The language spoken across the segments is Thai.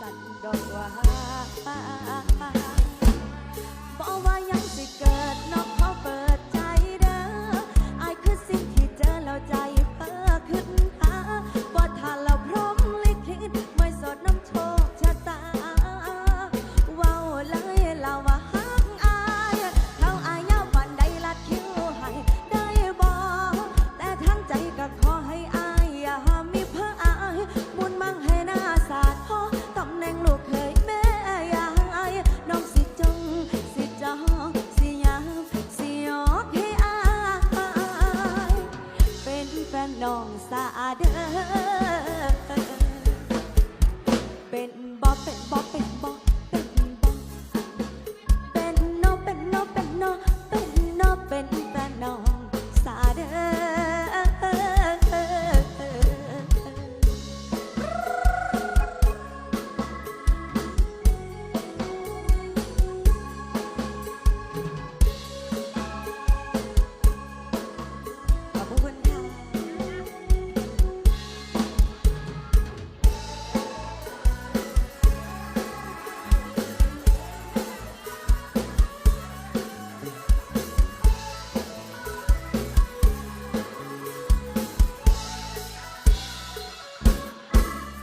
สั่นดอกว่าบ่ว่ายังสิเกิดน สาเดอเป็นบอเป็นบอเป็น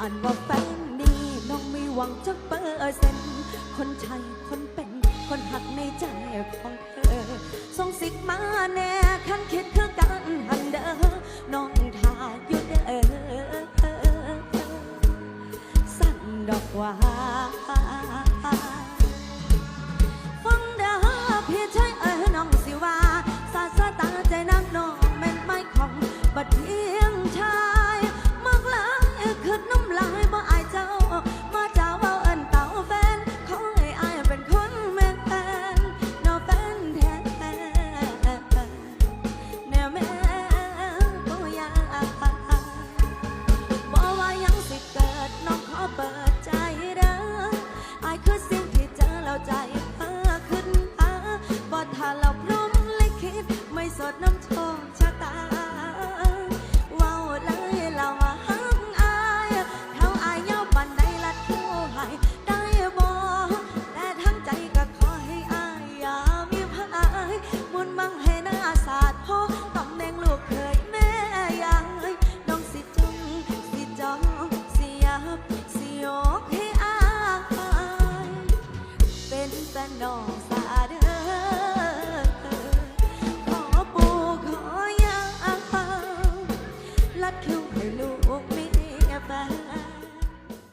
านว่าแฟนนี้น้องไม่หวังจะเปอร์เซ็นคนใช่คนเป็น คนหักในใจของเธอส่งสิกมาแน่คันคิด ดน้ำโชคชะตาเว้าเลยเราว่าหักอายเท่าอายเยาปันได้ลัดโคให้ได้บ่แต่ทั้งใจก็ขอให้อายอย่ามีพายมุนบังให้หน้าสาดพ่อตำแหน่งลูกเคยแม่ยายน้องสิจุงสิจองสิยับสิยกให้อายเป็นแนองสาด้อ